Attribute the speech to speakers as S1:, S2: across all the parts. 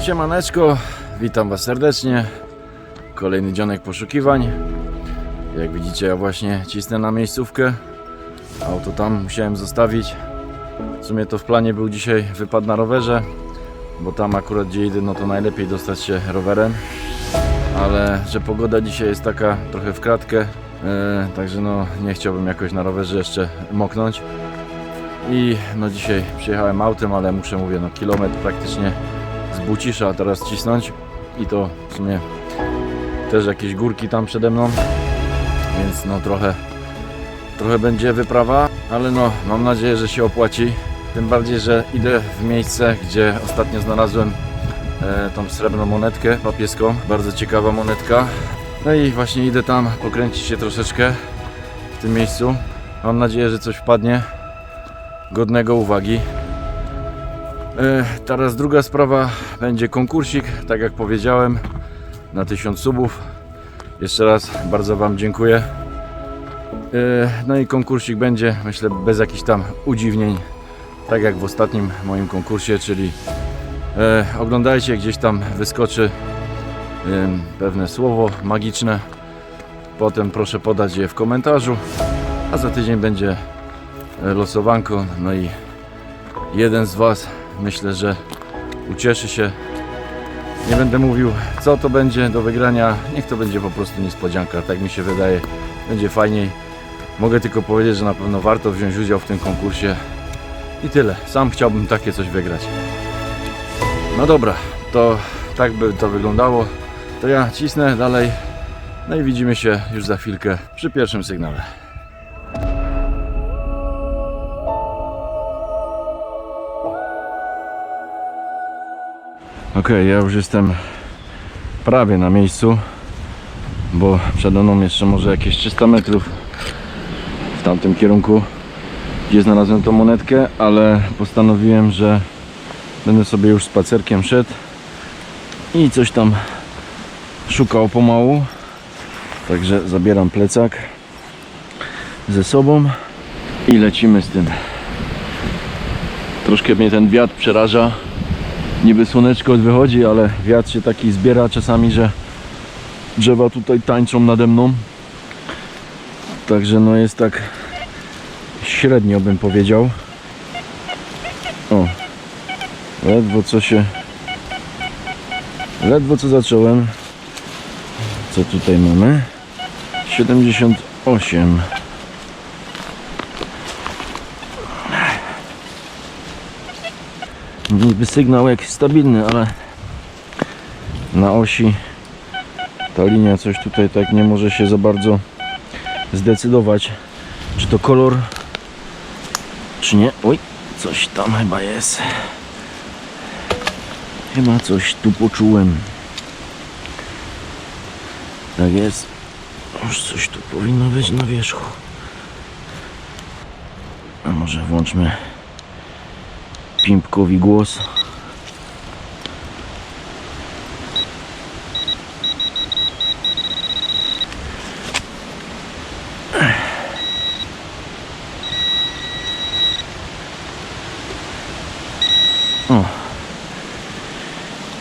S1: Siemaneczko, witam Was serdecznie. Kolejny dzionek poszukiwań. Jak widzicie, ja właśnie cisnę na miejscówkę. Auto tam musiałem zostawić. W sumie to w planie był dzisiaj wypad na rowerze, bo tam akurat gdzie idę, no to najlepiej dostać się rowerem. Ale że pogoda dzisiaj jest taka trochę w kratkę, e, także no nie chciałbym jakoś na rowerze jeszcze moknąć. I no dzisiaj przyjechałem autem, ale muszę mówię, no kilometr praktycznie z Bucisza teraz cisnąć i to w sumie też jakieś górki tam przede mną, więc no trochę trochę będzie wyprawa, ale no mam nadzieję, że się opłaci. Tym bardziej, że idę w miejsce, gdzie ostatnio znalazłem e, tą srebrną monetkę papieską. Bardzo ciekawa monetka. No i właśnie idę tam pokręcić się troszeczkę w tym miejscu. Mam nadzieję, że coś wpadnie godnego uwagi. E, Teraz druga sprawa będzie konkursik, tak jak powiedziałem, na 1000 subów. Jeszcze raz bardzo Wam dziękuję. E, No i konkursik będzie, myślę, bez jakichś tam udziwnień, tak jak w ostatnim moim konkursie, czyli e, oglądajcie, gdzieś tam wyskoczy pewne słowo magiczne. Potem proszę podać je w komentarzu, a za tydzień będzie losowanko. No i jeden z Was myślę, że ucieszy się. Nie będę mówił, co to będzie do wygrania. Niech to będzie po prostu niespodzianka, tak mi się wydaje. Będzie fajniej. Mogę tylko powiedzieć, że na pewno warto wziąć udział w tym konkursie. I tyle. Sam chciałbym takie coś wygrać. No dobra, to tak by to wyglądało. To ja cisnę dalej. No i widzimy się już za chwilkę przy pierwszym sygnale. Ok, ja już jestem prawie na miejscu, bo przede mną jeszcze może jakieś 300 metrów w tamtym kierunku, gdzie znalazłem tą monetkę, ale postanowiłem, że będę sobie już spacerkiem szedł i coś tam szukał pomału. Także zabieram plecak ze sobą i lecimy z tym. Troszkę mnie ten wiatr przeraża niby słoneczko wychodzi, ale wiatr się taki zbiera czasami, że drzewa tutaj tańczą nade mną. Także no jest tak średnio bym powiedział. O, ledwo co się ledwo co zacząłem. Co tutaj mamy? 78 niby sygnał jakiś stabilny, ale na osi ta linia coś tutaj tak nie może się za bardzo zdecydować, czy to kolor, czy nie. Oj, coś tam chyba jest. Chyba coś tu poczułem. Tak jest. Już coś tu powinno być na wierzchu. A może włączmy Pimpkowi głos. O.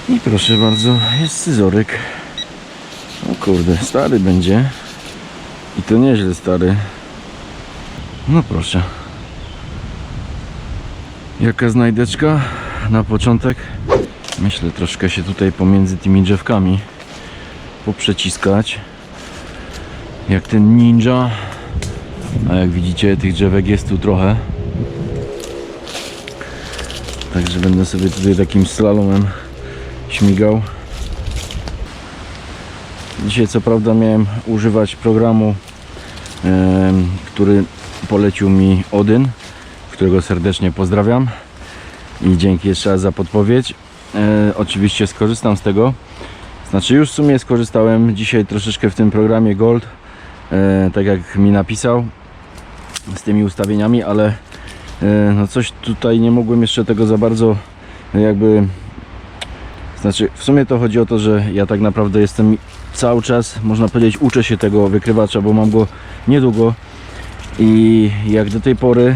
S1: I proszę bardzo, jest scyzoryk. O kurde, stary będzie. I to nieźle stary. No proszę. Jaka znajdeczka na początek? Myślę troszkę się tutaj pomiędzy tymi drzewkami poprzeciskać. Jak ten ninja. A jak widzicie tych drzewek jest tu trochę. Także będę sobie tutaj takim slalomem śmigał. Dzisiaj co prawda miałem używać programu, który polecił mi Odyn którego serdecznie pozdrawiam i dzięki jeszcze raz za podpowiedź. E, oczywiście skorzystam z tego. Znaczy już w sumie skorzystałem dzisiaj troszeczkę w tym programie Gold, e, tak jak mi napisał z tymi ustawieniami, ale e, no coś tutaj nie mogłem jeszcze tego za bardzo jakby znaczy w sumie to chodzi o to, że ja tak naprawdę jestem cały czas, można powiedzieć, uczę się tego wykrywacza, bo mam go niedługo i jak do tej pory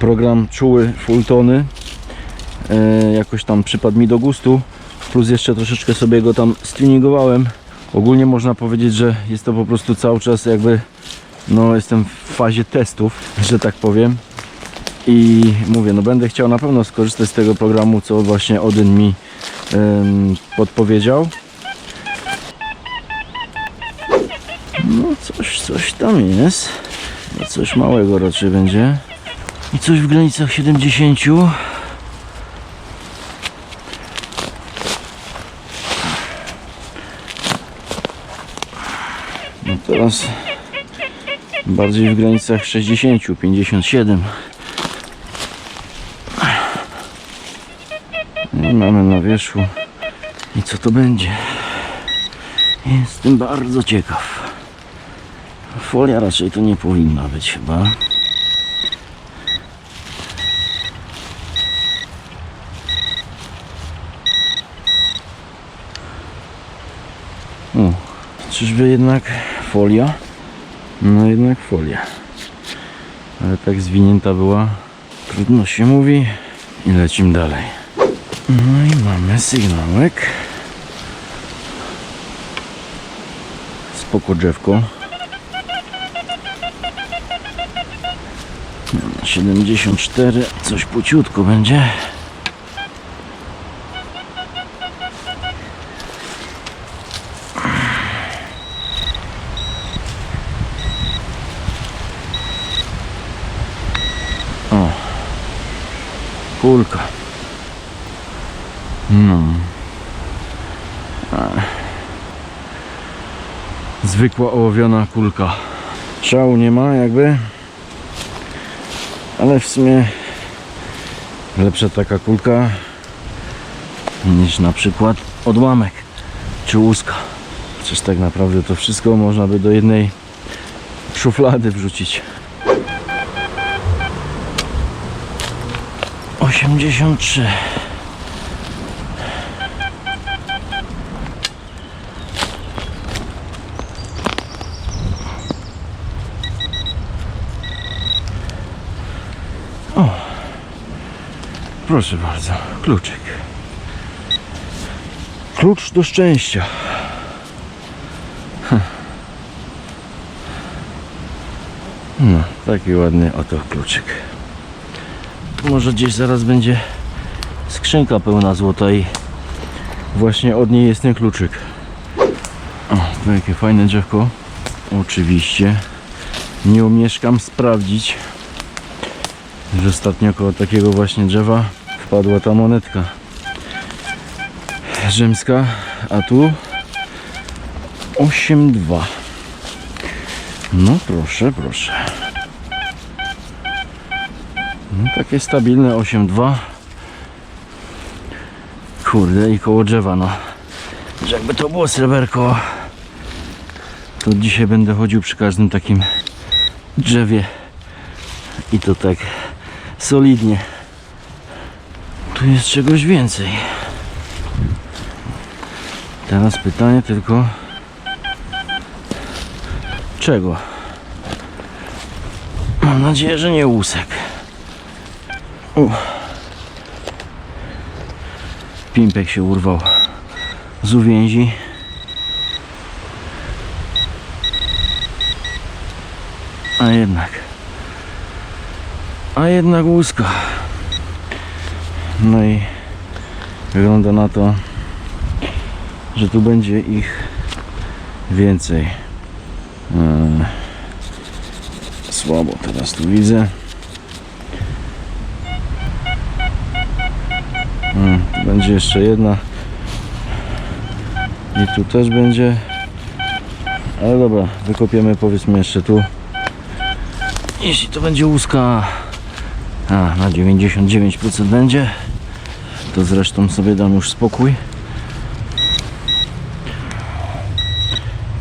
S1: program czuły Fultony e, jakoś tam przypadł mi do gustu plus jeszcze troszeczkę sobie go tam stuningowałem. Ogólnie można powiedzieć, że jest to po prostu cały czas jakby, no jestem w fazie testów, że tak powiem. I mówię, no będę chciał na pewno skorzystać z tego programu, co właśnie Odyn mi podpowiedział. No coś, coś tam jest. No coś małego raczej będzie. I coś w granicach 70. No teraz bardziej w granicach 60, 57. I mamy na wierzchu. I co to będzie? Jestem bardzo ciekaw. Folia raczej to nie powinna być chyba. Czyżby jednak folia? No jednak folia. Ale tak zwinięta była. Trudno się mówi. I lecimy dalej. No i mamy sygnałek. Spoko drzewko. 74, coś płciutko będzie. O, kulka. No. A. Zwykła ołowiona kulka. Szału nie ma jakby. Ale w sumie lepsza taka kulka niż na przykład odłamek czy łuska. Przecież tak naprawdę to wszystko można by do jednej szuflady wrzucić. 83 Proszę bardzo, kluczyk. Klucz do szczęścia. Hm. No, taki ładny oto kluczyk. Może gdzieś zaraz będzie skrzynka pełna złota i właśnie od niej jest ten kluczyk. O, to jakie fajne drzewko. Oczywiście. Nie umieszkam sprawdzić, że ostatnio koło takiego właśnie drzewa wpadła ta monetka. Rzymska, a tu 8,2 no proszę, proszę. No takie stabilne 8,2 kurde i koło drzewa no. Jakby to było sreberko to dzisiaj będę chodził przy każdym takim drzewie. I to tak solidnie tu jest czegoś więcej. Teraz pytanie tylko czego? Mam nadzieję, że nie łusek. U. Pimpek się urwał z uwięzi. A jednak. A jednak łuska. No i wygląda na to, że tu będzie ich więcej. Eee, słabo teraz tu widzę. Tu będzie jeszcze jedna. I tu też będzie. Ale dobra, wykopiemy powiedzmy jeszcze tu. Jeśli to będzie łuska, a na 99% będzie to zresztą sobie dam już spokój.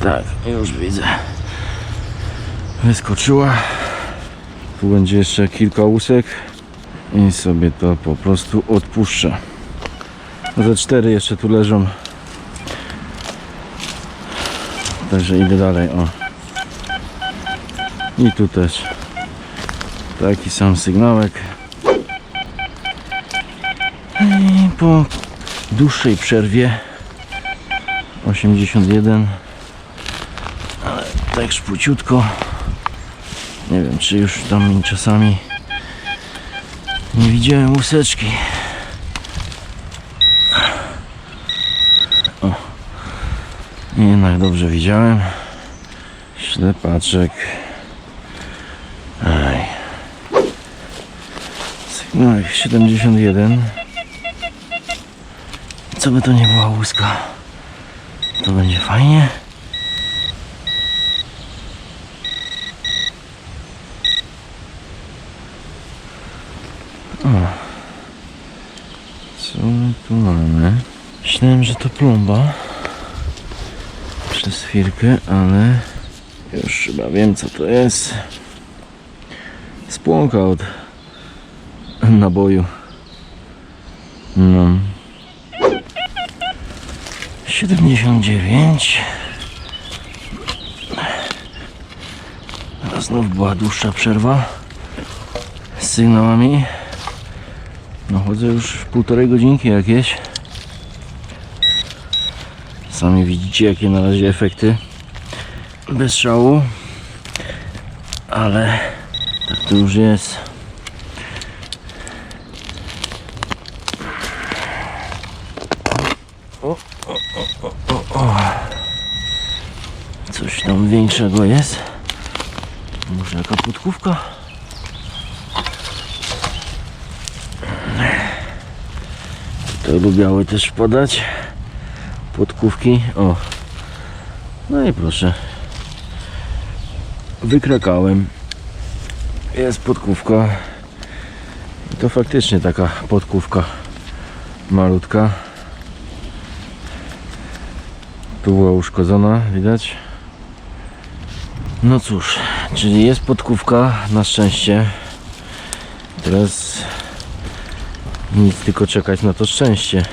S1: Tak, już widzę. Wyskoczyła. Tu będzie jeszcze kilka łusek i sobie to po prostu odpuszczę. Ze cztery jeszcze tu leżą. Także idę dalej. O. I tu też taki sam sygnałek. I po dłuższej przerwie. 81 ale tak szpuciutko nie wiem czy już tam czasami nie widziałem łuseczki. O jednak dobrze widziałem. Ślepaczek. Aj. Sygnał 71 co by to nie była łuska to będzie fajnie Co my tu mamy? Myślałem, że to plomba. Przez chwilkę, ale już chyba wiem co to jest. Spłonka od naboju. No. 79. A znów była dłuższa przerwa z sygnałami. No chodzę już półtorej godzinki jakieś. Sami widzicie jakie na razie efekty. Bez szału. Ale tak to już jest. O, o, o, o, o, o. Coś większego jest. Może jaka podkówka? To lubiały też podać podkówki. O. No i proszę. Wykrakałem. Jest podkówka. To faktycznie taka podkówka malutka. Tu była uszkodzona, widać. No cóż, czyli jest podkówka na szczęście. Teraz nic tylko czekać na to szczęście.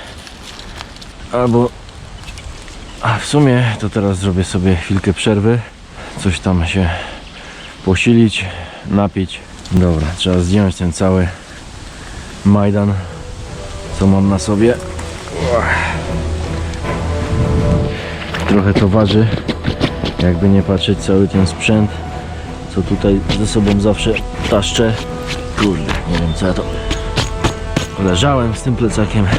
S1: Albo a w sumie to teraz zrobię sobie chwilkę przerwy. Coś tam się posilić, napić. Dobra, trzeba zdjąć ten cały Majdan, co mam na sobie. Trochę to waży, jakby nie patrzeć cały ten sprzęt, co tutaj ze sobą zawsze taszczę. Kurde, nie wiem co ja to leżałem z tym plecakiem.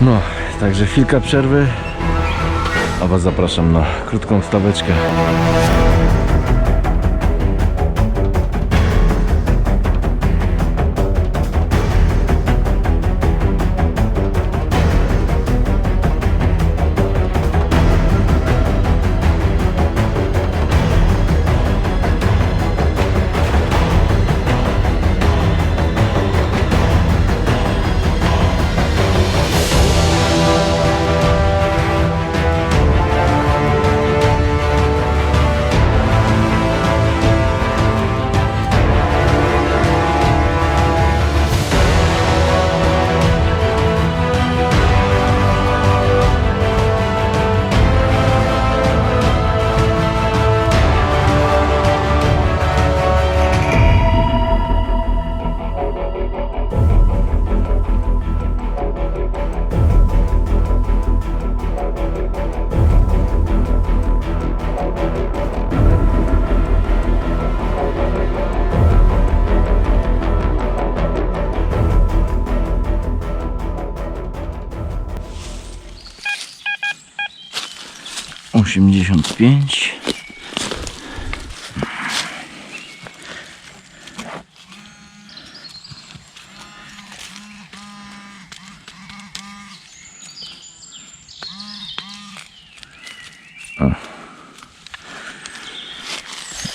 S1: No, także chwilka przerwy, a Was zapraszam na krótką wstaweczkę. Osiemdziesiąt pięć.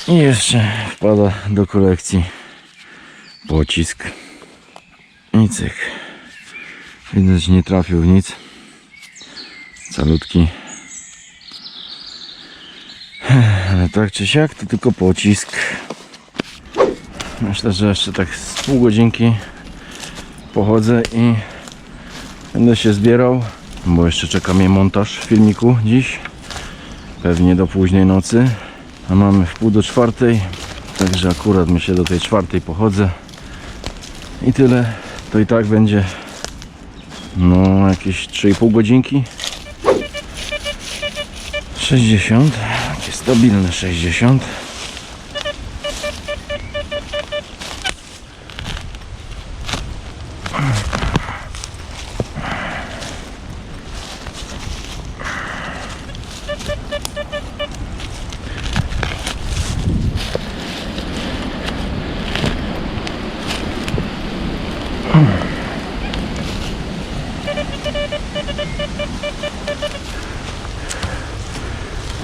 S1: I jeszcze wpada do kolekcji pocisk. I cyk. Widać nie trafił w nic. Calutki. Ale tak czy siak to tylko pocisk. Myślę, że jeszcze tak z pół godzinki pochodzę i będę się zbierał, bo jeszcze czeka mnie montaż filmiku dziś. Pewnie do późnej nocy. A mamy w pół do czwartej, także akurat myślę do tej czwartej pochodzę. I tyle. To i tak będzie No, jakieś 3,5 godzinki. 60, takie stabilne 60.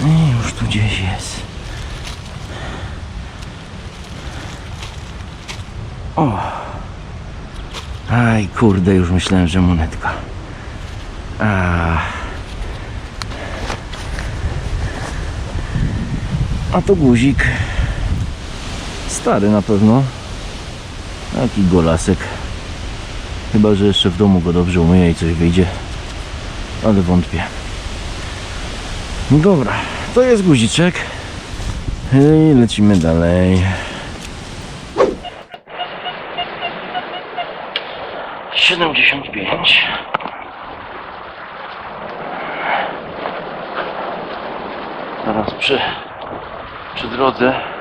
S1: I już tu gdzieś jest. O! Aj, kurde, już myślałem, że monetka. A. A to guzik. Stary na pewno. Taki golasek. Chyba, że jeszcze w domu go dobrze umyję i coś wyjdzie. Ale wątpię. No dobra, to jest guziczek. I lecimy dalej. Siedemdziesiąt pięć. Teraz przy, przy drodze.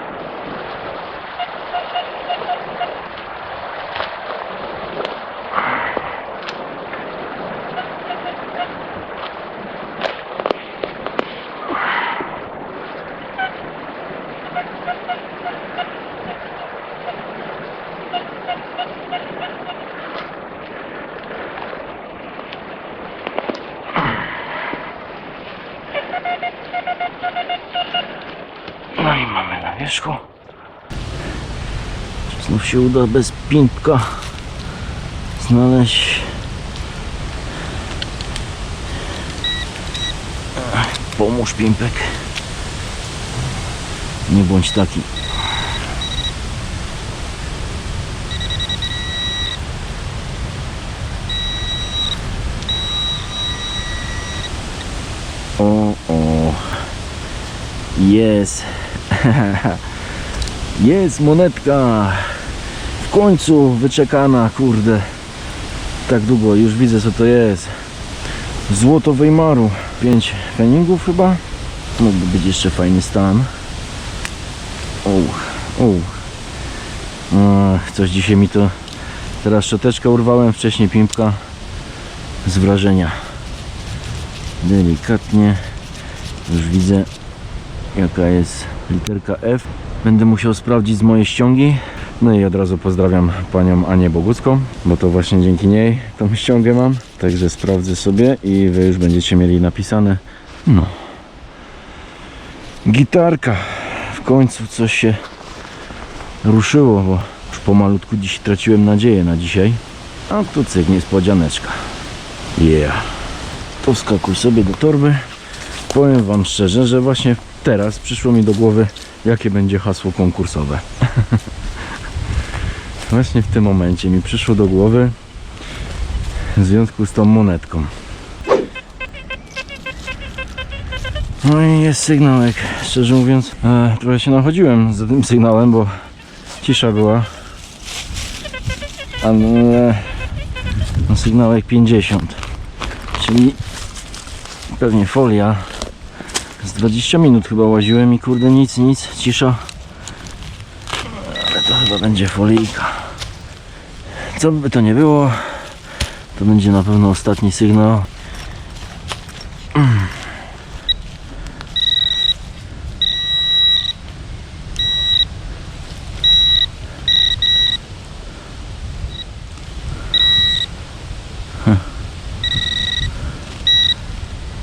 S1: Czy znów się uda bez pimpka znaleźć Pomóż pimpek. Nie bądź taki. O, o. Jest. Jest monetka. W końcu wyczekana, kurde. Tak długo, już widzę co to jest. Złoto Weimaru. 5 feningów chyba. Mógłby być jeszcze fajny stan. O, o. Coś dzisiaj mi to... Teraz szczoteczkę urwałem, wcześniej pimpka. Z wrażenia. Delikatnie. Już widzę jaka jest literka F. Będę musiał sprawdzić z mojej ściągi. No i od razu pozdrawiam panią Anię Bogucką, bo to właśnie dzięki niej tą ściągę mam. Także sprawdzę sobie i wy już będziecie mieli napisane. No. Gitarka. W końcu coś się ruszyło, bo już pomalutku dziś traciłem nadzieję na dzisiaj. A tu cyk, niespodzianeczka. Yeah. To wskakuj sobie do torby. Powiem Wam szczerze, że właśnie teraz przyszło mi do głowy, jakie będzie hasło konkursowe. właśnie w tym momencie mi przyszło do głowy w związku z tą monetką. No i jest sygnałek. Szczerze mówiąc, e, trochę się nachodziłem za tym sygnałem, bo cisza była. Ale no, sygnałek 50. Czyli pewnie folia. Z 20 minut chyba łaziłem i kurde nic, nic, cisza. Ale to chyba będzie folijka. Co by to nie było, to będzie na pewno ostatni sygnał.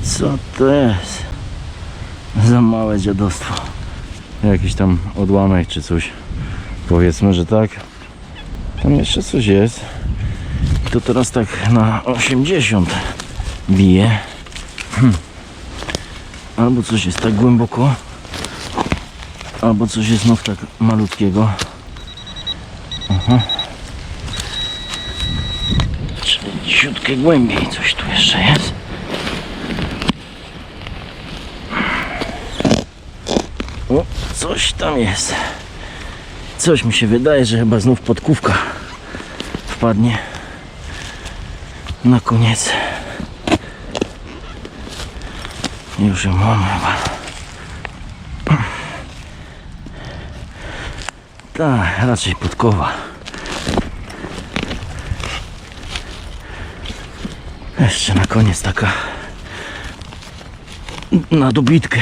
S1: Co to jest? Małe dziadostwo. Jakiś tam odłamek czy coś. Powiedzmy, że tak. Tam jeszcze coś jest. To teraz tak na 80 bije. Hmm. Albo coś jest tak głęboko, albo coś jest znów tak malutkiego. Aha. Czyli głębiej coś tu jeszcze jest. O, coś tam jest. Coś mi się wydaje, że chyba znów podkówka wpadnie. Na koniec. Już ją mam chyba. Tak, raczej podkowa. Jeszcze na koniec taka na dobitkę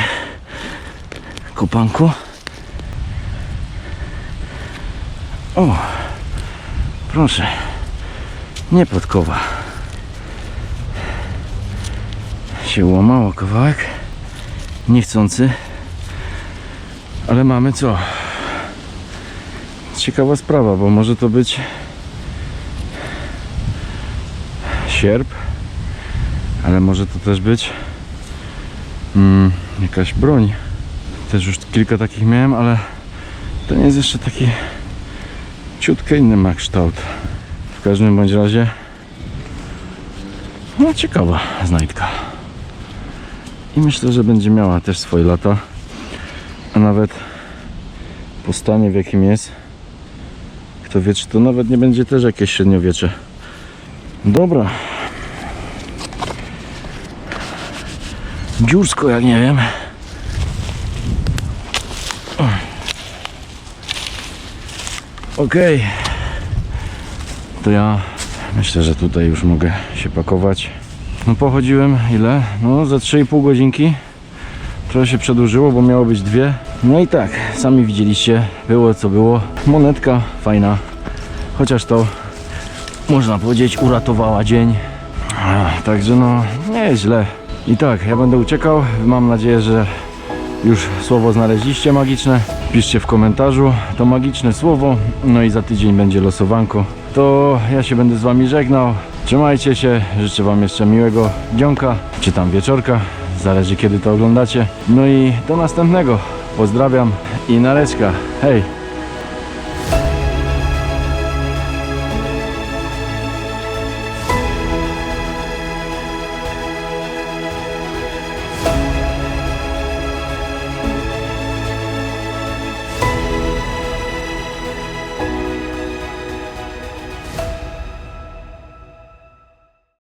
S1: kopanku. O, proszę, nie podkowa. Się łamało kawałek, niechcący, ale mamy co? Ciekawa sprawa, bo może to być sierp, ale może to też być mm, jakaś broń. Też już kilka takich miałem, ale ten jest jeszcze taki ciutkę inny ma kształt. W każdym bądź razie no ciekawa znajdka. I myślę, że będzie miała też swoje lata. A nawet po stanie w jakim jest, kto wie, czy to nawet nie będzie też jakieś średniowiecze. Dobra. Dziursko, jak nie wiem. Okej. To ja myślę, że tutaj już mogę się pakować. No pochodziłem ile? No za 3,5 godzinki. Trochę się przedłużyło, bo miało być dwie. No i tak, sami widzieliście, było co było. Monetka fajna, chociaż to można powiedzieć uratowała dzień. Także no, nie jest źle. I tak, ja będę uciekał. Mam nadzieję, że już słowo znaleźliście magiczne. Piszcie w komentarzu to magiczne słowo. No i za tydzień będzie losowanko. To ja się będę z wami żegnał. Trzymajcie się, życzę wam jeszcze miłego dzionka, czy tam wieczorka. Zależy kiedy to oglądacie. No i do następnego. Pozdrawiam i nareczka. Hej!